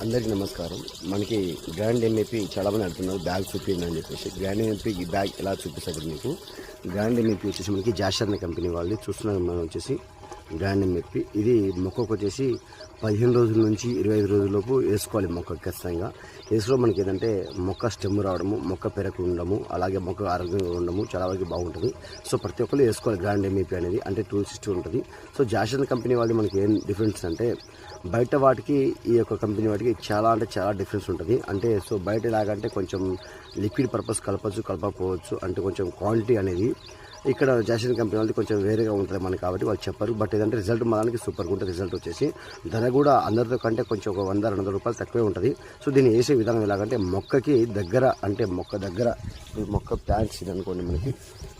అందరికీ నమస్కారం. మనకి గ్రాండ్ ఎంఏపీ చాలామంది అడుగుతున్నారు బ్యాగ్ చూపించండి అని చెప్పేసి. గ్రాండ్ ఎంఏపీ ఈ బ్యాగ్ ఎలా చూపిస్తుంది మీకు. గ్రాండ్ ఎంఏపీ వచ్చేసి మనకి జాషర్న కంపెనీ వాళ్ళు చూస్తున్నాం మనం వచ్చేసి. గ్రాండ్ ఎంఏపీ ఇది మొక్కకు వచ్చేసి పదిహేను రోజుల నుంచి ఇరవై ఐదు రోజులలోపు వేసుకోవాలి మొక్క ఖచ్చితంగా. వేసుకోవడం మనకి ఏంటంటే మొక్క స్టెమ్ రావడము మొక్క పెరకు ఉండడము అలాగే మొక్క ఆరోగ్యంగా ఉండము చాలా వరకు బాగుంటుంది. సో ప్రతి ఒక్కరు వేసుకోవాలి గ్రాండ్ ఎంఈపీ అనేది అంటే టూ సిక్స్టీ ఉంటుంది. సో జాషన్ కంపెనీ వాళ్ళు మనకి ఏం డిఫరెన్స్ అంటే బయట వాటికి ఈ యొక్క కంపెనీ వాటికి చాలా అంటే చాలా డిఫరెన్స్ ఉంటుంది. అంటే సో బయట ఎలాగంటే కొంచెం లిక్విడ్ పర్పస్ కలపచ్చు కలపకపోవచ్చు అంటే కొంచెం క్వాంటిటీ అనేది ఇక్కడ జాషన్ కంపెనీ వాళ్ళది కొంచెం వేరేగా ఉంటుంది మనకి కాబట్టి వాళ్ళు చెప్పారు. బట్ ఏదంటే రిజల్ట్ మనకి సూపర్గా ఉంటుంది రిజల్ట్ వచ్చేసి. ధర కూడా అందరితో కంటే కొంచెం ఒక వంద రెండు వందల రూపాయలు తక్కువే ఉంటుంది. సో దీన్ని వేసే విధానం ఎలాగంటే మొక్కకి దగ్గర అంటే మొక్క దగ్గర ఈ మొక్క ప్లాంట్స్ ఇది అనుకోండి మనకి.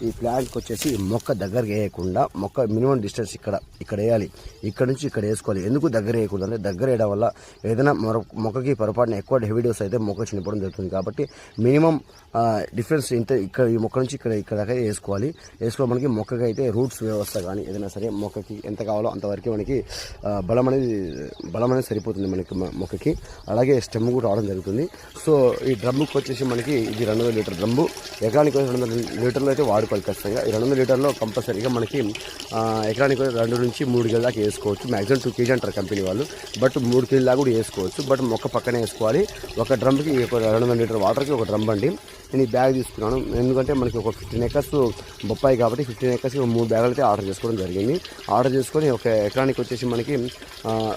ఈ ప్లాంట్కి వచ్చేసి మొక్క దగ్గర వేయకుండా మొక్క మినిమం డిస్టెన్స్ ఇక్కడ ఇక్కడ వేయాలి. ఇక్కడ నుంచి ఇక్కడ వేసుకోవాలి. ఎందుకు దగ్గర వేయకూడదు అంటే దగ్గర వేయడం వల్ల ఏదైనా మరొక మొక్కకి పొరపాటున ఎక్కువ హెవీ డోస్ అయితే మొక్క చనిపోవడం జరుగుతుంది కాబట్టి మినిమం డిఫరెన్స్ ఇంత ఇక్కడ ఈ మొక్క నుంచి ఇక్కడ ఇక్కడ దాకా వేసుకోవాలి. వేసుకో మనకి మొక్కకి అయితే రూట్స్ వ్యవస్థ కానీ ఏదైనా సరే మొక్కకి ఎంత కావాలో అంతవరకు మనకి బలం అనేది బలం అనేది సరిపోతుంది మనకి మొక్కకి. అలాగే స్టెమ్ కూడా రావడం జరుగుతుంది. సో ఈ డ్రమ్ముకి వచ్చేసి మనకి ఇది రెండు వందల లీటర్ డ్రమ్ము. ఎకరానికి రెండు వందల లీటర్లు అయితే వాడుకోవాలి ఖచ్చితంగా. ఈ రెండు వందల లీటర్లో కంపల్సరీగా మనకి ఎకరానికి రెండు నుంచి మూడు కేజీ దాకా వేసుకోవచ్చు. మ్యాక్సిమం టూ కేజీ అంటారు కంపెనీ వాళ్ళు. బట్ మూడు కేజీ దాకా కూడా వేసుకోవచ్చు. బట్ మొక్క పక్కనే వేసుకోవాలి. ఒక డ్రమ్కి ఒక రెండు వందల లీటర్ వాటర్కి ఒక డ్రమ్ అండి. నేను ఈ బ్యాగ్ తీసుకున్నాను. ఎందుకంటే మనకి ఒక ఫిఫ్టీన్ ఎకర్స్ బొప్పాయి కాబట్టి ఫిఫ్టీన్ ఎకర్స్కి మూడు బ్యాగులు అయితే ఆర్డర్ చేసుకోవడం జరిగింది. ఆర్డర్ చేసుకొని ఒక ఎకరానికి వచ్చేసి మనకి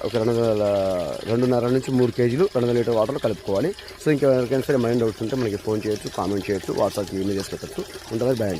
ఒక రెండు వందల రెండున్నర నుంచి మూడు కేజీలు రెండు వందల లీటర్ వాటర్లో కలుపుకోవాలి. సో ఇంకా ఎవరికైనా సరే మైండ్ డౌట్స్ ఉంటే మనకి ఫోన్ చేయొచ్చు కామెంట్ చేయొచ్చు వాట్సాప్కి ఇమేజెస్ పెట్టచ్చు. ఉంటుంది బాయ్